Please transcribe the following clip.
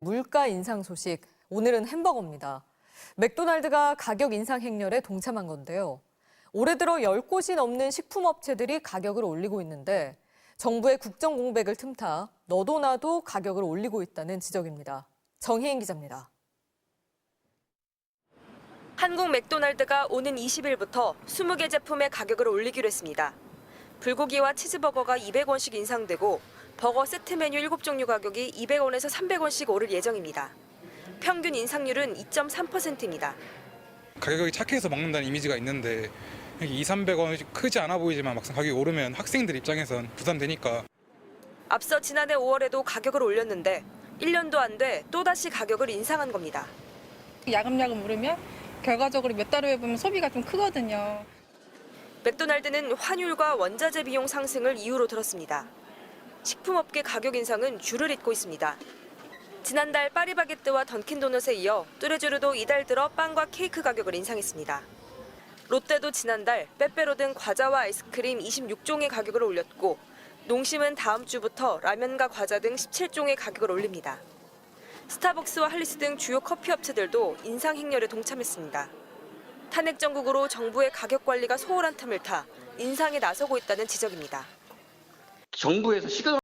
물가 인상 소식. 오늘은 햄버거입니다. 맥도날드가 가격 인상 행렬에 동참한 건데요. 올해 들어 10곳이 넘는 식품업체들이 가격을 올리고 있는데 정부의 국정 공백을 틈타 너도 나도 가격을 올리고 있다는 지적입니다. 정혜인 기자입니다. 한국 맥도날드가 오는 20일부터 20개 제품의 가격을 올리기로 했습니다. 불고기와 치즈버거가 200원씩 인상되고 버거 세트 메뉴 7종류 가격이 200원에서 300원씩 오를 예정입니다. 평균 인상률은 2.3%입니다. 가격이 착해서 먹는다는 이미지가 있는데 2, 300원 크지 않아 보이지만 막상 가격이 오르면 학생들 입장에선 부담되니까 앞서 지난해 5월에도 가격을 올렸는데 1년도 안 돼 또다시 가격을 인상한 겁니다. 야금야금 오르면 결과적으로 몇 달 후에 보면 소비가 좀 크거든요. 맥도날드는 환율과 원자재 비용 상승을 이유로 들었습니다. 식품업계 가격 인상은 줄을 잇고 있습니다. 지난달 파리바게뜨와 던킨도넛에 이어 뚜레쥬르도 이달 들어 빵과 케이크 가격을 인상했습니다. 롯데도 지난달 빼빼로 등 과자와 아이스크림 26종의 가격을 올렸고 농심은 다음 주부터 라면과 과자 등 17종의 가격을 올립니다. 스타벅스와 할리스 등 주요 커피 업체들도 인상 행렬에 동참했습니다. 탄핵 정국으로 정부의 가격 관리가 소홀한 틈을 타 인상에 나서고 있다는 지적입니다. 정부에서 시급